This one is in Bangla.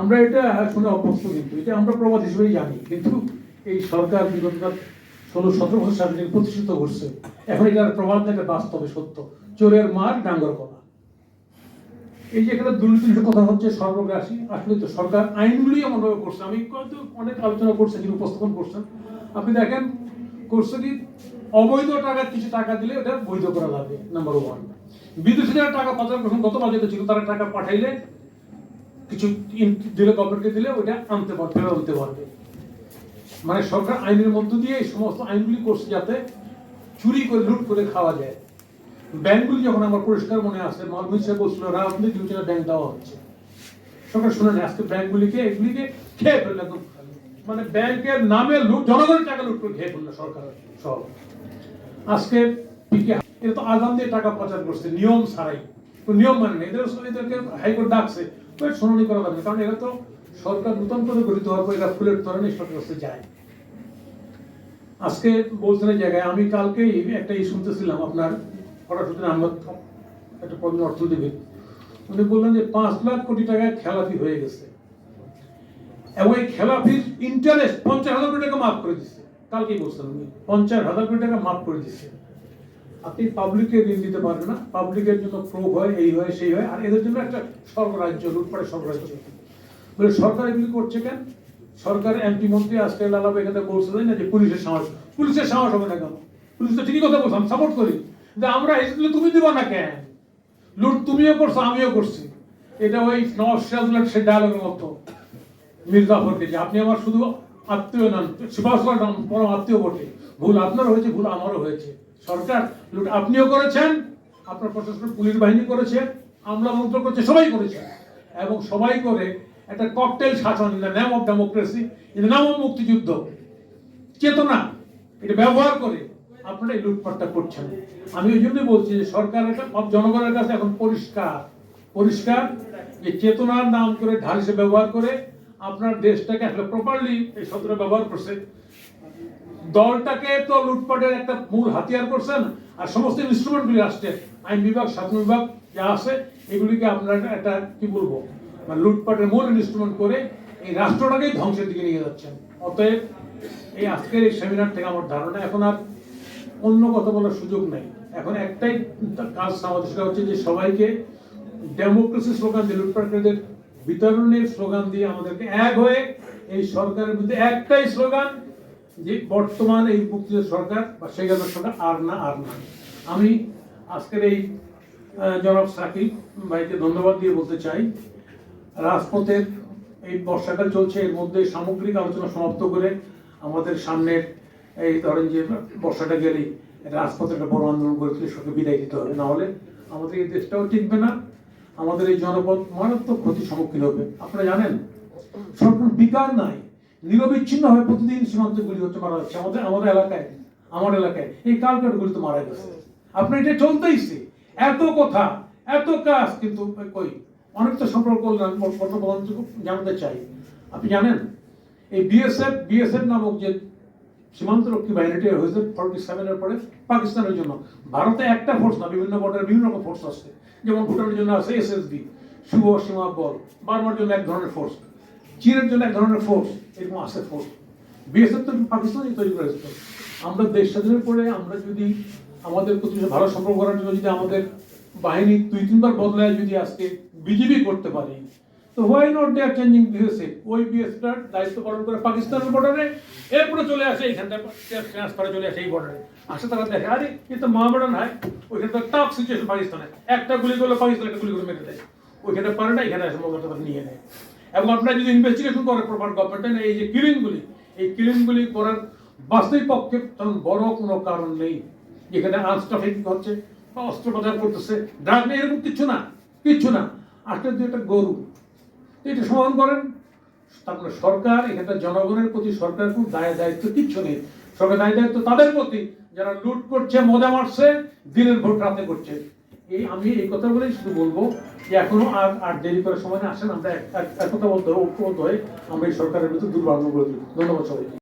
আমরা এটা শুনে অভ্যস্ত কিন্তু, এটা আমরা প্রবাদ হিসেবেই জানি। কিন্তু এই সরকার বিগত ষোলো, সতেরো বছর সামনে প্রতিষ্ঠিত করছে, এখন এটার প্রভাব একটা বাস্তবে সত্য। চোরের মার, ডাঙ্গর করা এই যে এখানে দুর্নীতির কথা হচ্ছে সর্বগ্রাসী, আসলে তো সরকার আইনগুলি এমনভাবে করছে। আমি হয়তো অনেক আলোচনা করছেন যিনি উপস্থাপন করছেন আপনি দেখেন, করছে কি, অবৈধ টাকা কিছু টাকা দিলে ওটা বৈধ করা যাবে নাম্বার ওয়ান বিদেশি যারা টাকা পাচার করছেন, গত বাজেটে ছিল, তারা টাকা পাঠাইলে কিছু দিলে গভর্নমেন্টকে দিলে ওটা আনতে পারবে দিতে পারবে। মানে সরকার আইনের মধ্য দিয়ে এই সমস্ত আইনগুলি করছে যাতে চুরি করে, লুট করে খাওয়া যায়। ব্যাংকগুলি যখন আমার পরিষ্কার মনে আছে মালমিন সাহেব বলছিল রাজনৈতিক বিবেচনা ব্যাংক দেওয়া হচ্ছে। সরকার শুনে আজকে ব্যাংকগুলিকে, এগুলিকে খেয়ে ফেলল একদম। মানে ব্যাংকের নামে লুট, জনগণের টাকা লুট করে খেয়ে ফেলল সরকার সব আজকে পিকে এটা তো আগাম দিয়ে টাকা পাচার করছে, নিয়ম ছাড়াই। নিয়ম মানে নেই। এদের এদেরকে হাইকোর্ট ডাকছে শুনানি করা না। কারণ এরা তো সরকার নতুন করে গঠিত হওয়ার পর এরা ফুলের ধরনে সরকার কাছে যায়। আজকে বলছেন জায়গায়, আমি কালকেই একটা ই শুনতেছিলাম আপনার ফরাসুদ্দিন আহমদ একটা প্রবীণ অর্থনীতিবিদ উনি বললেন যে পাঁচ লাখ কোটি টাকা খেলাপি হয়ে গেছে। এবং এই খেলাপির ইন্টারেস্ট পঞ্চাশ হাজার কোটি টাকা মাফ করে দিচ্ছে কালকেই বলছেন উনি, পঞ্চাশ হাজার কোটি টাকা মাফ করে দিচ্ছে আপনি পাবলিককে ঋণ দিতে পারবেন না। পাবলিকের জন্য প্রোভ হয়, এই হয়, সেই হয়, আর এদের জন্য একটা সর্বরাজ্য লুটপাটের সর্বরাজ্য বলে সরকার এগুলি করছে কেন? সরকার এমপি মন্ত্রী আজকে লালাব এখানে বলছে না যে পুলিশের সাহস। পুলিশের সাহস হবে না কেন? পুলিশ তো ঠিকই কথা বলছে, আমি সাপোর্ট করি। যে আমরা এই তুমি দিবা না কেন? লুট, তুমিও করছ, আমিও করছি। এটা ওই নওয়াজ সিরাজুল্লাহ সে ডায়ালগের মতো। মির্জাফরকে যে আপনি আমার শুধু আত্মীয় নন সুভাষবাদ পরম আত্মীয় বটে। ভুল আপনারও হয়েছে, ভুল আমারও হয়েছে। সরকার লুট, আপনিও করেছেন, আপনার প্রশাসন, পুলিশ বাহিনী করেছে, আমলা মন্ত্র করছে, সবাই করেছে। এবং সবাই করে একটা ককটেল শাসন in the name of democracy in the নাম অফ মুক্তিযুদ্ধ। চেতনা, এটা ব্যবহার করে আপনারা এই লুটপাটটা করছেন। আমি ওই জন্যই বলছি যে সরকারের কা- জনগণের কাছে এখন পরিষ্কার পরিষ্কার, যে চেতনার নাম করে ঢাল ব্যবহার করে আপনার দেশটাকে আসলে প্রপারলি এই শব্দটা ব্যবহার করছে। দলটাকে তো লুটপাটের একটা মূল হাতিয়ার করছেন আর সমস্ত ইনস্ট্রুমেন্টগুলি আসছে। আইন বিভাগ শাসন বিভাগ যা আছে, এগুলিকে আপনারা একটা কি বলব? মানে লুটপাটের মূল ইনস্ট্রুমেন্ট করে এই রাষ্ট্রটাকেই ধ্বংসের দিকে নিয়ে যাচ্ছেন। অতএব এই আজকের এই সেমিনার থেকে আমার ধারণা, এখন আর অন্য কথা বলার সুযোগ নেই। এখন একটাই কাজ আমাদের, সেটা হচ্ছে যে সবাইকে ডেমোক্রেসি স্লোগান দিয়ে, লুটপাটকারীদের বিতরণের স্লোগান দিয়ে আমাদেরকে এক হয়ে এই সরকারের বিরুদ্ধে একটাই স্লোগান যে বর্তমান এই মুক্তিযুদ্ধ সরকার বা শেখ সরকার আর না আর না। আমি আজকের এই জনাব সাকিব ভাইকে ধন্যবাদ দিয়ে বলতে চাই, রাজপথের এই বর্ষাকাল চলছে, এর মধ্যে সামগ্রিক আলোচনা সমাপ্ত করে আমাদের সামনের এই ধরেন যে বর্ষাটা গেলেই রাজপথে একটা বড় আন্দোলন করে সরকার বিদায় দিতে হবে। না হলে আমাদের এই দেশটাও টিকবে না, আমাদের এই জনপদ মারাত্মক ক্ষতির সম্মুখীন হবে। আপনারা জানেন, সরকার বিকার নাই। নিরবিচ্ছিন্ন ভাবে প্রতিদিন সীমান্তে গুলি হচ্ছে মারা যাচ্ছে আমাদের আমাদের এলাকায়, আমার এলাকায়। এই কালকাট গুলিতে মারা গেছে। আপনার এটা চলতেইছে এত কথা, এত কাজ, কিন্তু কই, অনেক তো সম্পর্ক জানাতে চাই। আপনি জানেন, এই বিএসএফ বিএসএফ নামক যে সীমান্তরক্ষী বাহিনীটি হয়েছে ফর্টি সেভেনের পরে পাকিস্তানের জন্য। ভারতে একটা ফোর্স না, বিভিন্ন বর্ডারে বিভিন্ন রকম ফোর্স আছে। যেমন ভুটানের জন্য আছে এসএসবি শুভ সীমা বল, বার্মার জন্য এক ধরনের ফোর্স চীনের জন্য এক ধরনের ফোর্স এরকম আছে ফোর্স বিএসএফ তো পাকিস্তানই তৈরি করেছে। আমরা দেশ স্বাধীনের পরে আমরা যদি আমাদের প্রতিবেশী ভালো সম্পর্ক করার জন্য যদি আমাদের বাহিনী দুই, তিনবার বদলায় যদি আজকে বিজিবি করতে পারি, তো why not they are changing BSF ওই বিএসএফ দায়িত্ব পালন করে পাকিস্তানের বর্ডারে এরপরে চলে আসে এইখানটা ট্রান্সফারে চলে আসে এই বর্ডারে আসে তারা দেখে, আরে, এ তো মহামেডান হয় ওইখানে তো টাফ সিচুয়েশন পাকিস্তানে একটা গুলি করলে পাকিস্তান একটা গুলি করে মেরে দেয়। ওইখানে পারে না, এখানে আসে মোবাইলটা নিয়ে নেয়। এবং আপনারা যদি ইনভেস্টিগেশন করে প্রপার গভর্নমেন্ট এই যে কিলিংগুলি এই কিলিংগুলি করার বাস্তবিক পক্ষে তখন বড় কোনো কারণ নেই। এখানে আনস্টাফিং হচ্ছে অস্ত্র পাচার করতেছে ড্রাগ নেই, এরকম কিচ্ছু না কিচ্ছু না। আসলে যে একটা গরু, এটা সমাধান করেন তারপরে সরকার এখানটা জনগণের প্রতি সরকার খুব দায়, দায়িত্ব, কিচ্ছু নেই। সরকার দায়, দায়িত্ব তাদের প্রতি, যারা লুট করছে, মজা মারছে, দিনের ভোট রাতে করছে। এই আমি এই কথা বলেই শুধু বলব যে এখনও আর আর দেরি করার সময় না আসেন আমরা এক- কথা ঐক্যবদ্ধ হয়ে আমরা এই সরকারের ভিতরে দুর্ভাগ্য করে দিই ধন্যবাদ সবাই